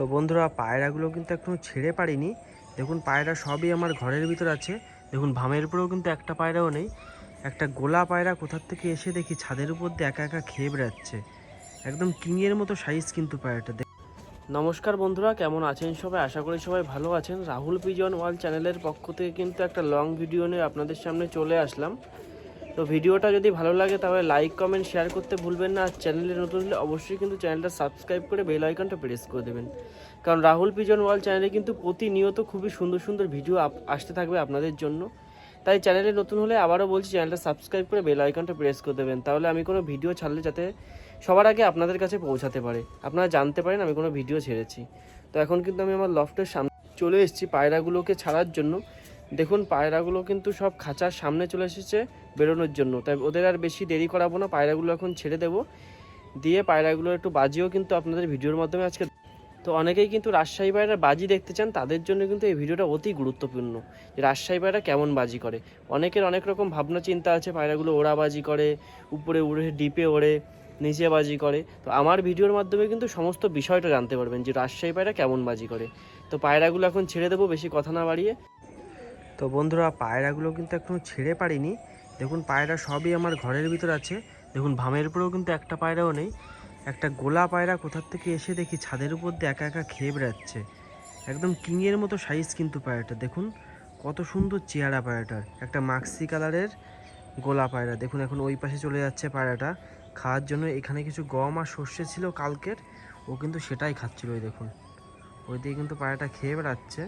তো বন্ধুরা পায়রাগুলো কিন্তু এখনও ছেড়ে পারিনি। দেখুন পায়রা সবই আমার ঘরের ভিতর আছে। দেখুন ভামের উপরেও কিন্তু একটা পায়রাও নেই। একটা গোলা পায়রা কোথার থেকে এসে দেখি ছাদের উপর দিয়ে একা একা খেয়ে বেড়াচ্ছে। একদম কিংয়ের মতো সাইজ কিন্তু পায়রাটা। নমস্কার বন্ধুরা, কেমন আছেন সবাই? আশা করি সবাই ভালো আছেন। রাহুল পিজন ওয়াল চ্যানেলের পক্ষ থেকে কিন্তু একটা লং ভিডিও নিয়ে আপনাদের সামনে চলে আসলাম। তো ভিডিওটা যদি ভালো লাগে তাহলে লাইক কমেন্ট শেয়ার করতে ভুলবেন না। আর চ্যানেলে নতুন হলে অবশ্যই কিন্তু চ্যানেলটা সাবস্ক্রাইব করে বেল আইকনটা প্রেস করে দেবেন। কারণ রাহুল পিজন ওয়াল চ্যানেলে কিন্তু প্রতিনিয়ত খুবই সুন্দর সুন্দর ভিডিও আসতে থাকবে আপনাদের জন্য। তাই চ্যানেলে নতুন হলে আবারও বলছি চ্যানেলটা সাবস্ক্রাইব করে বেল আইকনটা প্রেস করে দেবেন। তাহলে আমি কোনো ভিডিও ছাড়লে যাতে সবার আগে আপনাদের কাছে পৌঁছাতে পারে। আপনারা জানতে পারেন আমি কোনো ভিডিও ছেড়েছি। তো এখন কিন্তু আমি আমার লফটের সামনে চলে এসেছি পায়রাগুলোকে ছাড়ার জন্য। দেখুন পায়রাগুলো কিন্তু সব খাঁচার সামনে চলে এসেছে। বেরোনোর জন্য। তাই ওদের আর বেশি দেরি করাবো না, পায়রাগুলো এখন ছেড়ে দেবো। দিয়ে পায়রাগুলো একটু বাজিও কিন্তু আপনাদের ভিডিওর মাধ্যমে আজকে। তো অনেকেই কিন্তু রাজশাহী পায়রা বাজি দেখতে চান, তাদের জন্য কিন্তু এই ভিডিওটা অতি গুরুত্বপূর্ণ যে রাজশাহী পায়রা কেমন বাজি করে। অনেকের অনেক রকম ভাবনা চিন্তা আছে, পায়রাগুলো ওড়া বাজি করে, উপরে উড়ে, ডিপে ওড়ে, নিচে বাজি করে। তো আমার ভিডিওর মাধ্যমে কিন্তু সমস্ত বিষয়টা জানতে পারবেন যে রাজশাহী পায়রা কেমন বাজি করে। তো পায়রাগুলো এখন ছেড়ে দেবো, বেশি কথা না বাড়িয়ে। তো বন্ধুরা, পায়রাগুলো কিন্তু এখনও ছেড়ে পারিনি। দেখুন, পায়রা সবই আমার ঘরের ভিতর আছে। দেখুন ভামের উপরেও কিন্তু একটা পায়রাও নেই। একটা গোলা পায়রা কোথার থেকে এসে দেখি ছাদের উপর দিয়ে একা একা খেয়ে বেড়াচ্ছে। একদম কিংয়ের মতো সাইজ কিন্তু পায়রাটা। দেখুন, কত সুন্দর চেহারা পায়রাটার একটা মাক্সি কালারের গোলা পায়রা। দেখুন, এখন ওই পাশে চলে যাচ্ছে পায়রাটা। খাওয়ার জন্য এখানে কিছু গম আর সর্ষে ছিল কালকের। ও কিন্তু সেটাই খাচ্ছিল, ওই দেখুন। ওই দিকে কিন্তু পায়রাটা খেয়ে বেড়াচ্ছে।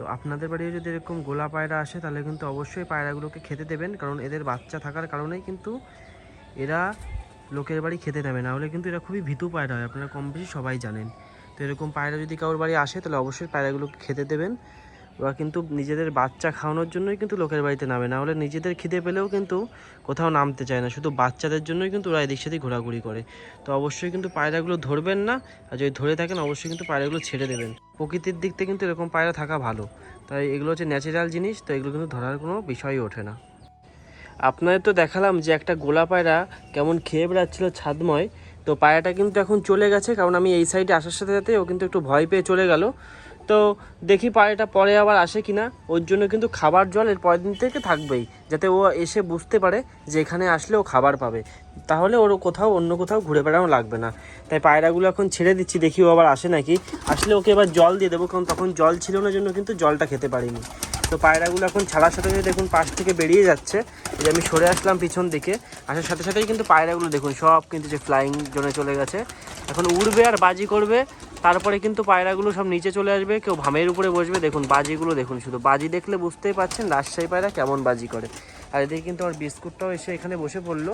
তো আপনাদের বাড়িও যদি এরকম গোলা পায়রা আসে, তাহলে কিন্তু অবশ্যই পায়রাগুলোকে খেতে দেবেন। কারণ এদের বাচ্চা থাকার কারণেই কিন্তু এরা লোকের বাড়ি খেতে দেবে। না হলে কিন্তু এরা খুবই ভীতু পায়রা হয়। আপনারা কম বেশি সবাই জানেন। তো এরকম পায়রা যদি কারোর বাড়ি আসে, তাহলে অবশ্যই পায়রাগুলোকে খেতে দেবেন। ওরা কিন্তু নিজেদের বাচ্চা খাওয়ানোর জন্যই কিন্তু লোকের বাড়িতে নামে। না হলে নিজেদের খিদে পেলেও কিন্তু কোথাও নামতে চায় না। শুধু বাচ্চাদের জন্যই কিন্তু ওরা এদিক সেদিক ঘোরাঘুরি করে। তো অবশ্যই কিন্তু পায়রাগুলো ধরবেন না। আর যদি ধরে থাকেন, অবশ্যই কিন্তু পায়রাগুলো ছেড়ে দেবেন। প্রকৃতির দিক থেকে কিন্তু এরকম পায়রা থাকা ভালো। তাই এগুলো হচ্ছে ন্যাচারাল জিনিস, তো এগুলো কিন্তু ধরার কোনো বিষয়ই ওঠে না। আপনাদের তো দেখালাম যে একটা গোলা পায়রা কেমন খেয়ে বেড়াচ্ছিল ছাদময়। তো পায়রাটা কিন্তু এখন চলে গেছে, কারণ আমি এই সাইডে আসার সাথে সাথে ও কিন্তু একটু ভয় পেয়ে চলে গেল। তো দেখি পায়রাটা পরে আবার আসে কিনা। ওর জন্য কিন্তু খাবার জল এর পরের দিন থেকে থাকবেই, যাতে ও এসে বুঝতে পারে যে এখানে আসলে ও খাবার পাবে। তাহলে ওর কোথাও অন্য কোথাও ঘুরে বেড়ানো লাগবে না। তাই পায়রাগুলো এখন ছেড়ে দিচ্ছি, দেখি ও আবার আসে নাকি। আসলে ওকে এবার জল দিয়ে দেবো, কারণ তখন জল ছিল না জন্য কিন্তু জলটা খেতে পারিনি। তো পায়রাগুলো এখন ছাড়ার সাথে সাথে দেখুন পাশ থেকে বেরিয়ে যাচ্ছে। এই আমি সরে আসলাম পিছন দিকে, আসার সাথে সাথেই কিন্তু পায়রাগুলো দেখুন সব কিন্তু যে ফ্লাইং জোনে চলে গেছে। এখন উড়বে আর বাজি করবে, তারপরে কিন্তু পায়রাগুলো সব নিচে চলে আসবে, কেউ ভামের উপরে বসবে। দেখুন বাজিগুলো, দেখুন শুধু বাজি দেখলে বুঝতেই পারছেন রাজশাহী পায়রা কেমন বাজি করে। আর এদিকে কিন্তু আমার বিস্কুটটাও এসে এখানে বসে পড়ল।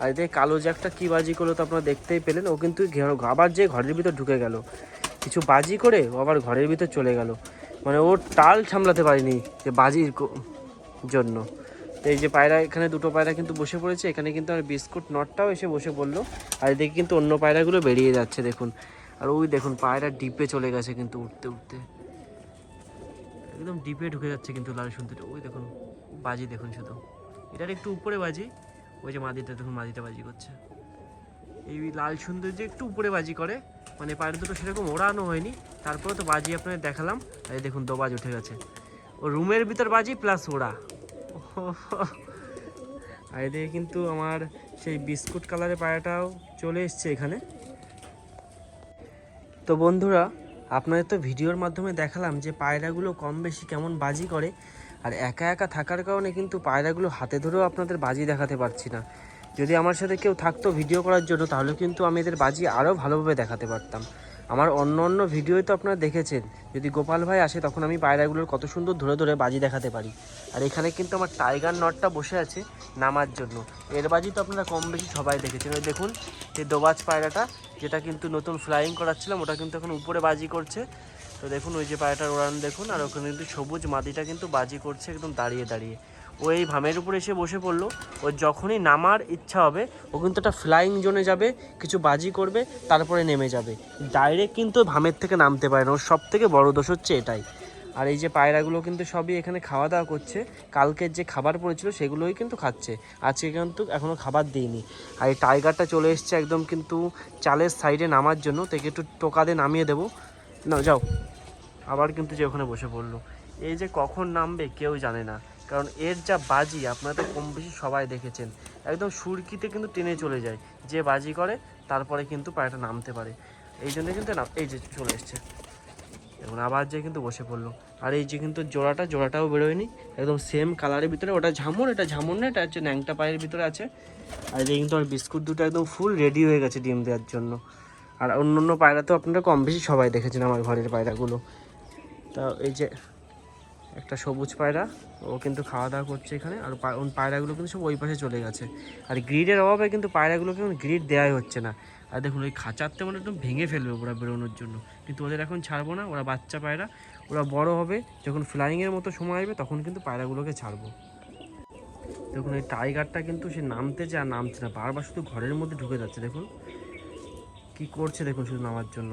আর এদিকে কালো জ্যাকটা কী বাজি করল তো আপনারা দেখতেই পেলেন, ও কিন্তু আবার যে ঘরের ভিতর ঢুকে গেল। কিছু বাজি করে ও আবার ঘরের ভিতর চলে গেল। মানে ওর টাল সামলাতে পারিনি যে বাজির জন্য। তো এই যে পায়রা, এখানে দুটো পায়রা কিন্তু বসে পড়েছে, এখানে কিন্তু আমার বিস্কুট নটটাও এসে বসে পড়ল। আর এদিকে কিন্তু অন্য পায়রাগুলো বেরিয়ে যাচ্ছে, দেখুন। আর ওই দেখুন, পায়রা ডিপে চলে গেছে কিন্তু উঠতে উঠতে। একদম ডিপে ঢুকে যাচ্ছে কিন্তু লাল সুন্দর। ওই দেখুন, বাজি দেখুন শুধু। এটার একটু উপরে বাজি, ওই যে মাদিটা, দেখুন মাদিটা বাজি করছে। এই লাল সুন্দর যে একটু উপরে বাজি করে মানে পায়ের দুটো সেরকম ওড়ানো হয়নি, তারপরে তো বাজি আপনাদের দেখালাম। এই দেখুন দোবাজ উঠে গেছে। ও রুমের ভিতর বাজি প্লাস ওড়া। আর এদিকে কিন্তু আমার সেই বিস্কুট কালারের পায়রাটাও চলে এসছে এখানে। তো বন্ধুরা, আপনাদের তো ভিডিওর মাধ্যমে দেখালাম যে পায়রাগুলো কম বেশি কেমন বাজি করে, আর একা একা থাকার কারণে কিন্তু পায়রাগুলো হাতে ধরেও আপনাদের বাজি দেখাতে পারছি না। যদি আমার সাথে কেউ থাকতো ভিডিও করার জন্য, তাহলে কিন্তু আমি এদের বাজি আরও ভালোভাবে দেখাতে পারতাম। আমার অন্য অন্য ভিডিওই তো আপনারা দেখেছেন। যদি গোপাল ভাই আসে, তখন আমি পায়রাগুলোর কত সুন্দর ধরে ধরে বাজি দেখাতে পারি। আর এখানে কিন্তু আমার টাইগার নটটা বসে আছে নামার জন্য। এর বাজি তো আপনারা কম বেশি সবাই দেখেছেন। ওই দেখুন এই দোবাজ পায়রাটা, যেটা কিন্তু নতুন ফ্লাইং করাচ্ছিলাম, ওটা কিন্তু এখন উপরে বাজি করছে। তো দেখুন, ওই যে পায়রাটার উড়ান দেখুন, আর ওখানে কিন্তু সবুজ মাদিটা কিন্তু বাজি করছে, একদম দাঁড়িয়ে দাঁড়িয়ে। ও এই ভামের উপরে এসে বসে পড়ল। ও যখনই নামার ইচ্ছা হবে, ও কিন্তু একটা ফ্লাইং জোনে যাবে, কিছু বাজি করবে, তারপরে নেমে যাবে। ডাইরেক্ট কিন্তু ভামের থেকে নামতে পারে না, ওর সব থেকে বড় দোষ হচ্ছে এটাই। আর এই যে পায়রাগুলো কিন্তু সবই এখানে খাওয়া দাওয়া করছে, কালকের যে খাবার পড়েছিল সেগুলোই কিন্তু খাচ্ছে। আজকে কিন্তু এখনও খাবার দিইনি আর এই টাইগারটা চলে এসছে একদম কিন্তু চালের সাইডে নামার জন্য তাকে একটু টোকা দিয়ে নামিয়ে দেবো। না যাও। আবার কিন্তু যে ওখানে বসে পড়ল। এই যে কখন নামবে কেউ জানে না। কারণ এর যা বাজি, আপনারা কম বেশি সবাই দেখেছেন। একদম সুরকিতে কিন্তু টেনে চলে যায়। যে বাজি করে, তারপরে কিন্তু পায়রাটা নামতে পারে। এই জন্য কিন্তু এই যে চলে এসছে। এখন আবার যে কিন্তু বসে পড়ল। আর এই যে কিন্তু জোড়াটা, জোড়াটাও বেরোয়নি। একদম সেম কালারের ভিতরে, ওটা ঝামুন এটা ঝামুন না, এটা হচ্ছে ন্যাংটা পায়ের ভিতরে আছে। আর এই কিন্তু আমার বিস্কুট দুটো একদম ফুল রেডি হয়ে গেছে ডিম দেওয়ার জন্য। আর অন্য অন্য পায়রা তো আপনারা কম বেশি সবাই দেখেছেন, আমার ঘরের পায়রাগুলো। তা এই যে একটা সবুজ পায়রা, ও কিন্তু খাওয়া দাওয়া করছে এখানে, আর পায়রাগুলো কিন্তু সব ওই পাশে চলে গেছে। আর গ্রিডের অভাবে কিন্তু পায়রাগুলোকে গ্রিড দেওয়াই হচ্ছে না। আর দেখুন, ওই খাঁচারতে মানে একদম ভেঙে ফেলবে ওরা বেরোনোর জন্য। কিন্তু ওদের এখন ছাড়বো না, ওরা বাচ্চা পায়রা, ওরা বড় হবে, যখন ফ্লাইংয়ের মতো সময় আসবে, তখন কিন্তু পায়রাগুলোকে ছাড়বো। দেখুন, এই টাইগারটা কিন্তু সে নামতে চায় আর নামছে না, বারবার শুধু ঘরের মধ্যে ঢুকে যাচ্ছে, দেখুন। কি করছে, দেখুন শুধু নামার জন্য।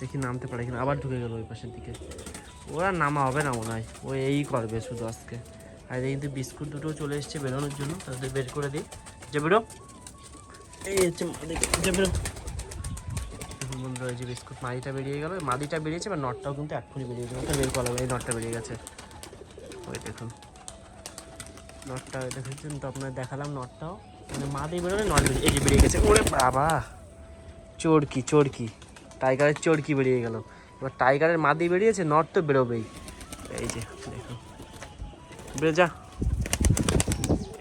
দেখি নামতে পারে কিনা, আবার ঢুকে গেল ওই পাশের দিকে। ওরা নামা হবে না মনে হয়। ও এই করবে শুধু আজকে। আর কিন্তু বিস্কুট দুটো চলে এসছে বেরোনোর জন্য তাদের বের করে দিই। যে বেরো এই হচ্ছে যে বেরো বন্ধুরা বিস্কুট মাদিটা বেরিয়ে গেল। মাদিটা বেরিয়েছে বা নটটাও কিন্তু এক্ষুনি বেরিয়ে গেছে। বের করা এই নটটা বেরিয়ে গেছে। ওই দেখুন। নটটা দেখেছেন তো আপনার দেখালাম নটটাও। মানে মাদি বেরোলে নট বেরিয়ে এই যে বেরিয়ে গেছে। ওরে বাবা! চোরকি চোরকি। টাইগারের চোরকি বেরিয়ে গেল। এবার টাইগারের মাদি বেরিয়েছে নট তো বেরোবেই। এই যে দেখুন বেরো যা।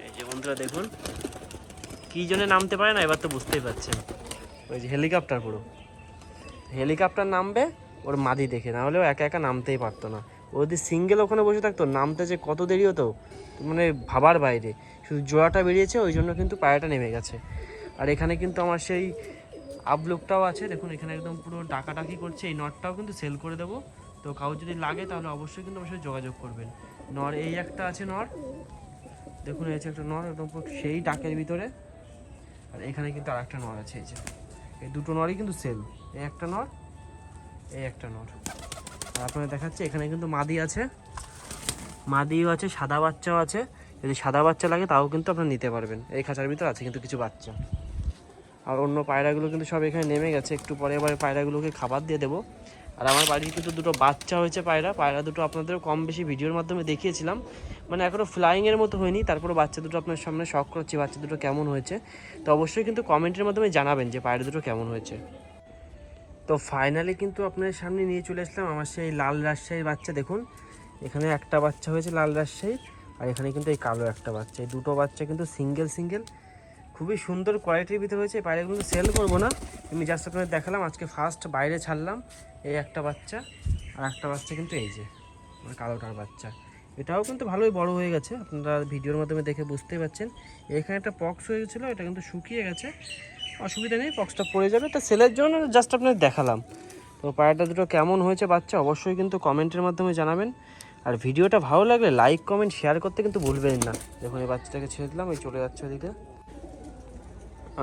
এই যে বন্ধুরা, দেখুন। কী জন্য নামতে পারে না, এবার তো বুঝতেই পারছেন। ওই যে হেলিকপ্টার পুরো। হেলিকপ্টার নামবে, ওর মাদি দেখে। না হলেও একা একা নামতেই পারতো না। ও যদি সিঙ্গেল ওখানে বসে থাকতো, নামতে যে কত দেরি হতো মানে ভাবার বাইরে। শুধু জোড়াটা বেরিয়েছে, ওই জন্য কিন্তু পায়রাটা নেমে গেছে। আর এখানে কিন্তু আমার সেই আপলুকটাও আছে। দেখুন, এখানে একদম পুরো ডাকাডাকি করছে। এই নটটাও কিন্তু সেল করে দেবো। তো কাউ যদি লাগে, তাহলে অবশ্যই কিন্তু আমার সাথে যোগাযোগ করবেন। নর এই একটা আছে নর দেখুন, এই একটা নর একদম সেই ডাকের ভিতরে। আর এখানে কিন্তু আর একটা নর আছে, এই যে। এই দুটো নরই কিন্তু সেল এই একটা নর এই একটা নর আর আপনাদের দেখাচ্ছে, এখানে কিন্তু মাদি আছে। মাদিও আছে, সাদা বাচ্চাও আছে। যদি সাদা বাচ্চা লাগে, তাও কিন্তু আপনারা নিতে পারবেন। এই খাঁচার ভিতর আছে কিন্তু কিছু বাচ্চা। আর অন্য পায়রাগুলো কিন্তু সব এখানে নেমে গেছে। একটু পরে এবার পায়রাগুলোকে খাবার দিয়ে দেবো। আর আমার বাড়ির কিন্তু দুটো বাচ্চা হয়েছে পায়রা। পায়রা দুটো আপনাদের কম বেশি ভিডিওর মাধ্যমে দেখিয়েছিলাম। মানে এখনও ফ্লাইংয়ের মতো হয়নি। তারপরে বাচ্চা দুটো আপনার সামনে শখ করছি, বাচ্চা দুটো কেমন হয়েছে। তো অবশ্যই কিন্তু কমেন্টের মাধ্যমে জানাবেন যে পায়রা দুটো কেমন হয়েছে। তো ফাইনালি কিন্তু আপনাদের সামনে নিয়ে চলে আসলাম আমার সেই লাল রাজশাহীর বাচ্চা, দেখুন। এখানে একটা বাচ্চা হয়েছে লাল রাজশাহী, আর এখানে কিন্তু এই কালো একটা বাচ্চা। এই দুটো বাচ্চা কিন্তু সিঙ্গেল সিঙ্গেল খুবই সুন্দর কোয়ালিটির ভিতরে হয়েছে। পায়রাগুলো সেল করব না। আমি জাস্ট আপনাদের দেখালাম, আজকে ফার্স্ট বাইরে ছাড়লাম এই একটা বাচ্চা আর একটা বাচ্চা কিন্তু এই যে মানে কালোটার বাচ্চা। এটাও কিন্তু ভালোই বড় হয়ে গেছে, আপনারা ভিডিওর মাধ্যমে দেখে বুঝতেই পারছেন। এখানে একটা পক্স হয়ে গেছিল, এটা কিন্তু শুকিয়ে গেছে। অসুবিধা নেই পক্সটা পড়ে যাবে। তা সেলের জন্য জাস্ট আপনাদের দেখালাম। তো পায়রাটা দুটো কেমন হয়েছে বাচ্চা, অবশ্যই কিন্তু কমেন্টের মাধ্যমে জানাবেন। আর ভিডিওটা ভালো লাগলে লাইক কমেন্ট শেয়ার করতে কিন্তু ভুলবেন না। দেখুন, এই বাচ্চাটাকে ছেড়ে দিলাম, এই চলে যাচ্ছে ওদিকে।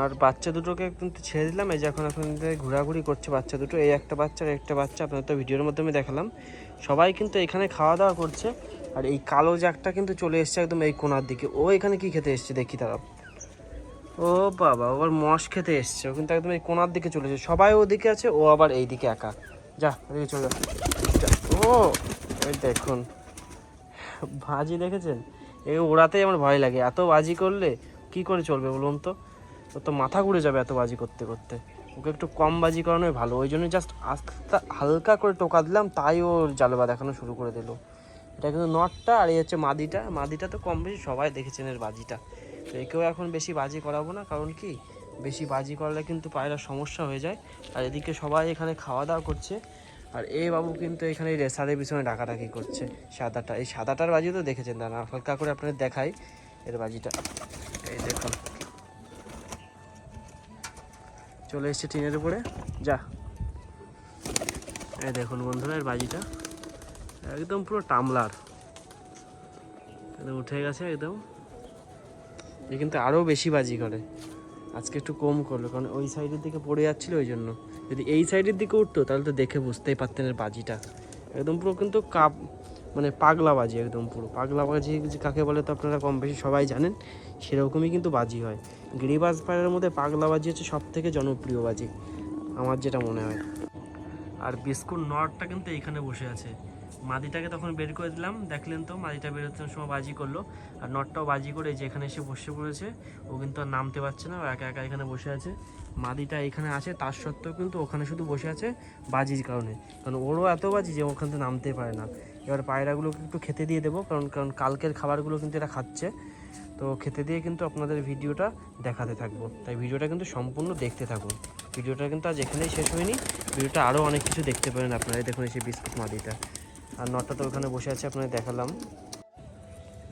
আর বাচ্চা দুটোকে কিন্তু ছেড়ে দিলাম। এই যে এখন এখন ঘোরাঘুরি করছে বাচ্চা দুটো, এই একটা বাচ্চা আর একটা বাচ্চা, আপনাদের তো ভিডিওর মাধ্যমে দেখালাম। সবাই কিন্তু এখানে খাওয়া দাওয়া করছে, আর এই কালো জ্যাকটা কিন্তু চলে এসছে একদম এই কোনার দিকে। ও এখানে কি খেতে এসছে দেখি তারা ও বাবা ওর মশ খেতে এসছে। ও কিন্তু একদম এই কোনার দিকে চলে এসেছে। সবাই ওদিকে আছে, ও আবার এই দিকে একা। যা ওদিকে চলে যা। ও, এই দেখুন। বাজি দেখেছেন? এই ওড়াতেই আমার ভয় লাগে। এত বাজি করলে কি করে চলবে বলুন তো? ওর তো মাথা ঘুরে যাবে এত বাজি করতে করতে। ওকে একটু কম বাজি করানোই ভালো। ওই জন্য জাস্ট আস্তে আস্তে হালকা করে টোকা দিলাম, তাই ওর জালবা দেখানো শুরু করে দিল। এটা কিন্তু নটটা আর এই হচ্ছে মাদিটা। মাদিটা তো কম বেশি সবাই দেখেছেন এর বাজিটা। তো একেও এখন বেশি বাজি করাবো না, কারণ কি? বেশি বাজি করলে কিন্তু পায়রার সমস্যা হয়ে যায়। আর এদিকে সবাই এখানে খাওয়া দাওয়া করছে। আর এ বাবু কিন্তু এখানে রেসারের পিছনে ডাকাডাকি করছে সাদাটা। এই সাদাটার বাজি তো দেখেছেন দাঁড়া হালকা করে আপনাদের দেখাই এর বাজিটা। এই দেখুন। চলে এসছে টিনের উপরে। যা। এই দেখুন বন্ধুরা, এর বাজিটা একদম পুরো টামলার। উঠে গেছে একদম। এ কিন্তু আরও বেশি বাজি করে। আজকে একটু কম করল, কারণ ওই সাইডের দিকে পড়ে যাচ্ছিল ওই জন্য। যদি এই সাইডের দিকে উঠতো, তাহলে তো দেখে বুঝতেই পারতেন এর বাজিটা। একদম পুরো কিন্তু কাপ মানে পাগলা বাজি, একদম পুরো। পাগলা বাজি কাকে বলে তো আপনারা কম বেশি সবাই জানেন, সেরকমই কিন্তু বাজি হয়। গিরিবাজ পাড়ার মধ্যে পাগলা বাজি হচ্ছে সব থেকে জনপ্রিয় বাজি, আমার যেটা মনে হয়। আর বিস্কুট নটটা কিন্তু এইখানে বসে আছে। মাদিটাকে তখন বের করে দিলাম, দেখলেন তো, মাদিটা বেরোতে সময় বাজি করল। আর নটটাও বাজি করে যে এখানে এসে বসে পড়েছে, ও কিন্তু আর নামতে পারছে না একা একা এখানে বসে আছে। মাদিটা এখানে আছে, তার সত্ত্বেও কিন্তু ওখানে শুধু বসে আছে বাজির কারণে। কারণ ওরও এত বাজি যে ওখান থেকে নামতে পারে না। এবার পায়রাগুলোকে একটু খেতে দিয়ে দেবো, কারণ কারণ কালকের খাবারগুলো কিন্তু এরা খাচ্ছে। তো খেতে দিয়ে কিন্তু আপনাদের ভিডিওটা দেখাতে থাকব। তাই ভিডিওটা কিন্তু সম্পূর্ণ দেখতে থাকুন। ভিডিওটা কিন্তু আজ এখানেই শেষ হয়নি। ভিডিওটা আরও অনেক কিছু দেখতে পারেন আপনারা দেখুন এই বিস্কুট মাদিটা। আর নটটা তো ওখানে বসে আছে, আপনাদের দেখালাম।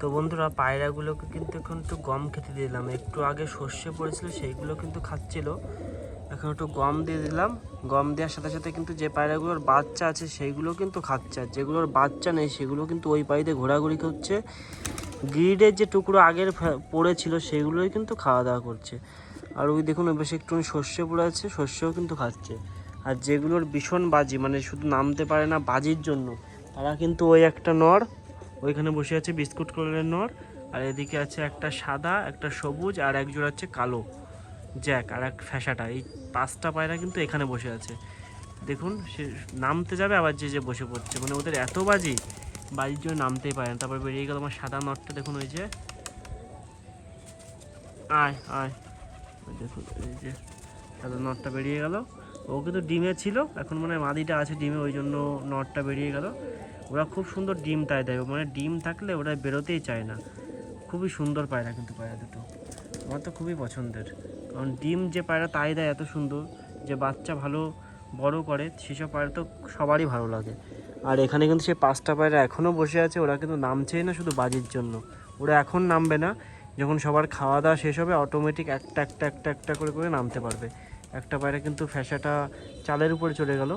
তো বন্ধুরা, পায়রাগুলোকে কিন্তু এখন একটু গম খেতে দিলাম। একটু আগে সর্ষে পড়েছিল, সেইগুলো কিন্তু খাচ্ছিল। এখন একটু গম দিয়ে দিলাম। গম দেওয়ার সাথে সাথে কিন্তু যে পায়রাগুলোর বাচ্চা আছে, সেইগুলো কিন্তু খাচ্ছে। আর যেগুলোর বাচ্চা নেই, সেগুলো কিন্তু ওই পাইতে ঘোরাঘুরি করছে। গ্রিডের যে টুকরো আগের পড়েছিল সেগুলোই কিন্তু খাওয়া দাওয়া করছে। আর ওই দেখুন বেশি একটু সর্ষে পড়ে আছে শস্যও কিন্তু খাচ্ছে। আর যেগুলোর ভীষণ বাজি মানে শুধু নামতে পারে না বাজির জন্য, তারা কিন্তু ওই একটা নর, ওইখানে বসে আছে বিস্কুট কালারের নর, আর এদিকে আছে একটা সাদা, একটা সবুজ, আর এক জোড়া হচ্ছে কালো জ্যাক, আর এক ফ্যাসাটা। এই পাঁচটা পায়রা কিন্তু এখানে বসে আছে। দেখুন, সে নামতে যাবে, আবার যে যে বসে পড়ছে। মানে ওদের এত বাজি বাজির জন্য নামতেই পারে না। তারপর বেরিয়ে গেল আমার সাদা নটটা দেখুন ওই যে। আয় আয়। দেখুন, এই যে সাদা নটটা বেরিয়ে গেল। ও কিন্তু ডিমে ছিল, এখন মানে মাদিটা আছে ডিমে, ওই জন্য নটটা বেরিয়ে গেল। ওরা খুব সুন্দর ডিম তাই দেয়। মানে ডিম থাকলে ওরা বেরোতেই চায় না। খুবই সুন্দর পায়রা কিন্তু পায়রা দুটো। আমার তো খুবই পছন্দের। কারণ ডিম যে পায়রা তাই দেয় এত সুন্দর, যে বাচ্চা ভালো বড় করে, সেসব পায়রা তো সবারই ভালো লাগে। আর এখানে কিন্তু সেই পাঁচটা পায়রা এখনও বসে আছে, ওরা কিন্তু নামছেই না শুধু বাজির জন্য। ওরা এখন নামবে না, যখন সবার খাওয়া দাওয়া শেষ হবে অটোমেটিক একটা একটা একটা একটা করে করে নামতে পারবে। একটা পায়রা কিন্তু ফ্যাসাটা চালের উপরে চলে গেল।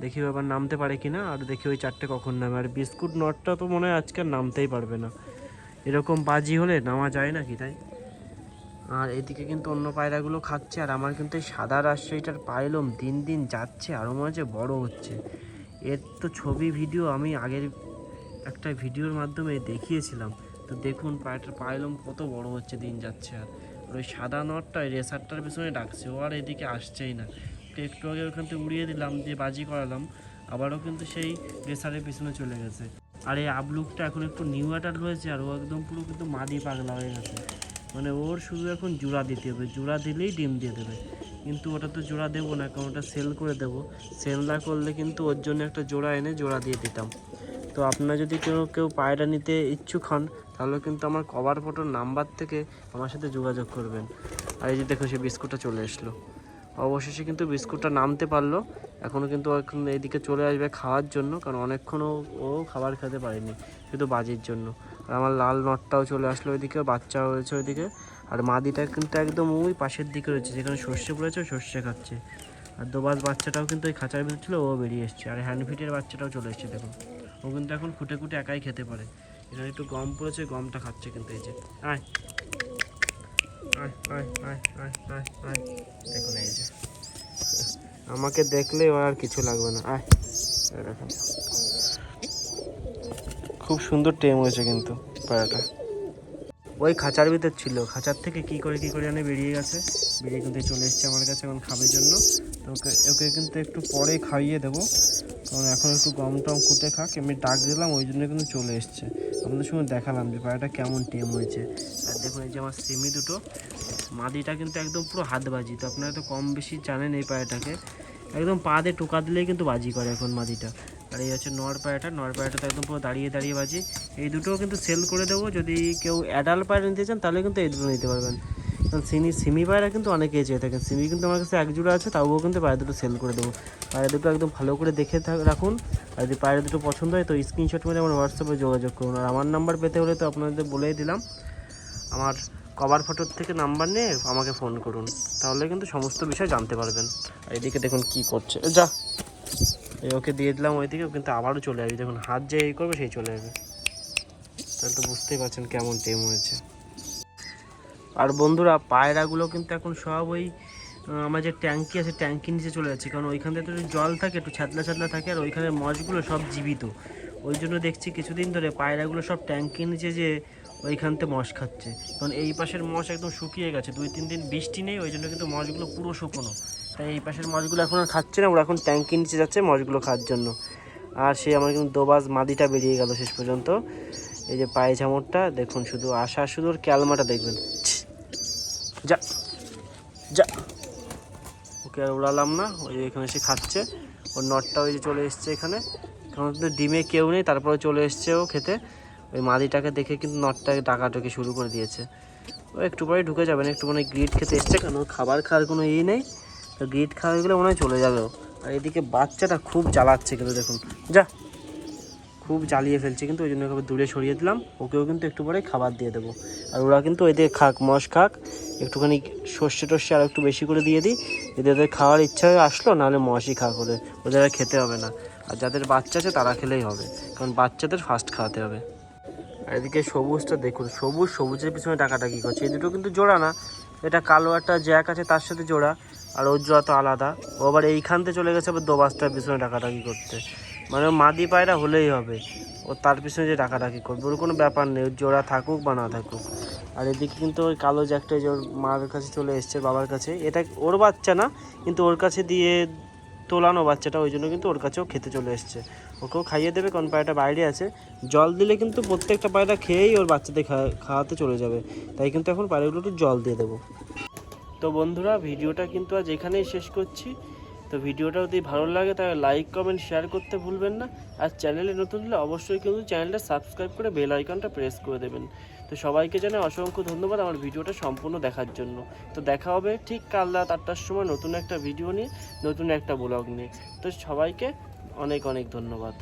দেখি এবার নামতে পারে কিনা, আর দেখি ওই চারটে কখন নামে। আর বিস্কুট নটটা তো মনে হয় আজকে নামতেই পারবে না। এরকম বাজি হলে নামা যায় না কি তাই? আর এদিকে কিন্তু অন্য পায়রাগুলো খাচ্ছে, আর আমার কিন্তু এই সাদা রাজশাহীটার পাইলম দিন দিন যাচ্ছে আরও মনে হচ্ছে বড়ো হচ্ছে। এর তো ছবি ভিডিও আমি আগের একটা ভিডিওর মাধ্যমে দেখিয়েছিলাম। তো দেখুন পায়রাটার পাইলম কত বড় হচ্ছে, দিন যাচ্ছে আর। আর ওই সাদা নটটা ওই রেসারটার পিছনে ডাকছে, ও আর এদিকে আসছেই না। তো একটু আগে ওখান থেকে উড়িয়ে দিলাম, দিয়ে বাজি করালাম, আবারও কিন্তু সেই রেসারের পিছনে চলে গেছে। আর এই আবলুকটা এখন একটু নিউ অ্যাটার হয়েছে, আর ও একদম পুরো কিন্তু মাদি পাগলা হয়ে গেছে। মানে ওর শুধু এখন জোড়া দিতে হবে, জোড়া দিলেই ডিম দিয়ে দেবে। কিন্তু ওটা তো জোড়া দেবো না, কারণ ওটা সেল করে দেবো। সেল না করলে কিন্তু ওর জন্য একটা জোড়া এনে জোড়া দিয়ে দিতাম। তো আপনারা যদি কেউ কেউ পায়রা নিতে ইচ্ছুক হন, তাহলে কিন্তু আমার কভার ফটোর নাম্বার থেকে আমার সাথে যোগাযোগ করবেন। আর এই যে দেখো, সে বিস্কুটটা চলে আসলো অবশেষে কিন্তু বিস্কুটটা নামতে পারল। এখনও কিন্তু এখন এইদিকে চলে আসবে খাওয়ার জন্য, কারণ অনেকক্ষণও ও খাবার খেতে পারেনি, শুধু বাজির জন্য। আর আমার লাল নটটাও চলে আসলো ওইদিকে বাচ্চা হয়েছে ওইদিকে। আর মাদিটা কিন্তু একদম ওই পাশের দিকে রয়েছে, যেখানে সর্ষে পড়েছে, সর্ষে খাচ্ছে। আর দোবাজ বাচ্চাটাও কিন্তু ওই খাঁচার ভিতর ছিল, ও বেরিয়ে এসছে। আর হ্যান্ডফিটের বাচ্চাটাও চলে এসছে, দেখুন। ও কিন্তু এখন খুঁটে খুঁটে একাই খেতে পারে। এখানে একটু গম পড়েছে, গমটা খাচ্ছে কিন্তু এই যে। আয়। আয় আয় আয় আয় দেখুন এই যে। আমাকে দেখলে ওর আর কিছু লাগবে না। আয়। দেখুন। খুব সুন্দর টেম হয়েছে কিন্তু পায়রাটা ওই খাঁচার ভিতর ছিল। খাঁচার থেকে কি করে কি করে এনে বেরিয়ে গেছে। বেরিয়ে কিন্তু চলে এসছে আমার কাছে এখন খাবার জন্য। তো ওকে ওকে কিন্তু একটু পরে খাইয়ে দেবো। কারণ এখন একটু গম টম কুটে খাক। এমনি ডাক দিলাম, ওই জন্য কিন্তু চলে এসছে। আপনাদের সঙ্গে দেখালাম যে পায়রাটা কেমন টেম হয়েছে। আর দেখুন এই যে আমার সিমি দুটো, মাদিটা কিন্তু একদম পুরো হাত বাজি। তো আপনারা তো কম বেশি জানেন এই পায়রাটাকে একদম পা দিয়ে টোকা দিলেই কিন্তু বাজি করে এখন মাদিটা। আর এই হচ্ছে নর পায়রাটা নর পায়রাটা তো একদম পুরো দাঁড়িয়ে দাঁড়িয়ে বাজি। এই দুটোও কিন্তু সেল করে দেবো। যদি কেউ অ্যাডাল্ট পায়রা নিতে চান, তাহলে কিন্তু এই দুটো নিতে পারবেন। কারণ সিমি সিমি পায়রা কিন্তু অনেকেই চেয়ে থাকেন। সিমি কিন্তু আমার কাছে এক জোড়া আছে, তাও কিন্তু পায়রা দুটো সেল করে দেবো। পায়রা দুটো একদম ভালো করে দেখে রাখুন। আর যদি পায়রা দুটো পছন্দ হয়, তো স্ক্রিনশট মেরে আমার হোয়াটসঅ্যাপে যোগাযোগ করুন। আর আমার নাম্বার পেতে হলে তো আপনাদের বলেই দিলাম, আমার কভার ফটোর থেকে নাম্বার নিয়ে আমাকে ফোন করুন। তাহলে কিন্তু সমস্ত বিষয় জানতে পারবেন। আর এদিকে দেখুন কি করছে। যা। এই ওকে দিয়ে দিলাম ওইদিকে, ও কিন্তু আবারও চলে আসবে। দেখুন, হাত যে এই করবে, সেই চলে যাবে তাহলে তো বুঝতেই পারছেন কেমন টেম হয়েছে। আর বন্ধুরা, পায়রাগুলো কিন্তু এখন সব ওই আমার যে ট্যাঙ্কি আছে, ট্যাঙ্কির নিচে চলে যাচ্ছে। কারণ ওইখান থেকে তো একটু জল থাকে, একটু ছাতলা ছাতলা থাকে, আর ওইখানে মশগুলো সব জীবিত। ওই জন্য দেখছি কিছুদিন ধরে পায়রাগুলো সব ট্যাঙ্কির নিচে যে ওইখান থেকে মশ খাচ্ছে। কারণ এই পাশের মশ একদম শুকিয়ে গেছে, দুই তিন দিন বৃষ্টি নেই, ওই জন্য কিন্তু মশগুলো পুরো শুকনো। তাই এই পাশের মশগুলো এখন আর খাচ্ছে না, ওরা এখন ট্যাঙ্কির নিচে যাচ্ছে মশগুলো খাওয়ার জন্য। আর সে আমার কিন্তু দোবাজ মাদিটা বেরিয়ে গেল শেষ পর্যন্ত। এই যে পায়ে ঝামরটা, দেখুন শুধু আশা, শুধু ওর ক্যালমাটা দেখবেন। যা যা। ওকে আর উড়ালাম না, ওই যে এখানে সে খাচ্ছে। ওর নটটা ওই যে চলে এসছে এখানে। এখন ডিমে কেউ নেই, তারপরে চলে এসছে ও খেতে। ওই মাদিটাকে দেখে কিন্তু নটটাকে ডাকাটাকে শুরু করে দিয়েছে। ও একটু পরে ঢুকে যাবে, না একটু মানে গ্রিট খেতে এসছে কেন? খাবার খাওয়ার কোনো ইয়ে নেই। তো গ্রিট খাওয়া গেলে মনে হয় চলে যাবে আর এদিকে বাচ্চাটা খুব জ্বালাচ্ছে কিন্তু দেখুন। যা, খুব জ্বালিয়ে ফেলছে কিন্তু, ওই জন্য ওকে দূরে সরিয়ে দিলাম। ওকেও কিন্তু একটু পরে খাবার দিয়ে দেবো। আর ওরা কিন্তু এদিকে খাক, মশ খাক। একটুখানি সর্ষে টর্ষে আর একটু বেশি করে দিয়ে দিই। যদি ওদের খাওয়ার ইচ্ছা হয়ে আসলো, নাহলে মশই খা করে ওদের আর খেতে হবে না। আর যাদের বাচ্চা আছে তারা খেলেই হবে। কারণ বাচ্চাদের ফার্স্ট খাওয়াতে হবে। আর এদিকে সবুজটা দেখুন, সবুজ, সবুজের পিছনে টাকাটাকি করছে। এই দুটো কিন্তু জোড়া না, এটা কালো একটা জ্যাক আছে, তার সাথে জোড়া, আর ওর জোড়া তো আলাদা। ও আবার এইখান থেকে চলে গেছে, আবার দোবাসটার পিছনে টাকাটাকি করতে। মানে মাদি পায়রা হলেই হবে, ও তার পিছনে যে টাকাটাকি করবে, ওর কোনো ব্যাপার নেই জোড়া থাকুক বা না থাকুক। আর এদিকে কিন্তু ওই কালো জ্যাকটা যে ওর মার কাছে চলে এসছে, বাবার কাছে। এটা ওর বাচ্চা না, কিন্তু ওর কাছে দিয়ে তোলানো বাচ্চাটা ওই জন্য কিন্তু ওর কাছেও খেতে চলে এসছে। ওকেও খাইয়ে দেবে, কারণ পায়রাটা বাইরে আছে। জল দিলে কিন্তু প্রত্যেকটা পায়রা খেয়েই ওর বাচ্চাদের খাওয়াতে চলে যাবে। তাই কিন্তু এখন পায়রাগুলো একটু জল দিয়ে দেবো। তো বন্ধুরা, ভিডিওটা কিন্তু আজ এখানেই শেষ করছি। তো ভিডিওটা যদি ভালো লাগে তাহলে লাইক, কমেন্ট, শেয়ার করতে ভুলবেন না। আর চ্যানেলে নতুন হলে অবশ্যই কিন্তু চ্যানেলটা সাবস্ক্রাইব করে বেল আইকনটা প্রেস করে দেবেন। তো সবাইকে জানাই অসংখ্য ধন্যবাদ আমার ভিডিওটা সম্পূর্ণ দেখার জন্য। তো দেখা হবে ঠিক কাল রাত আটটার সময় নতুন একটা ভিডিও নিয়ে, নতুন একটা ব্লগ নিয়ে। তো সবাইকে অনেক অনেক ধন্যবাদ।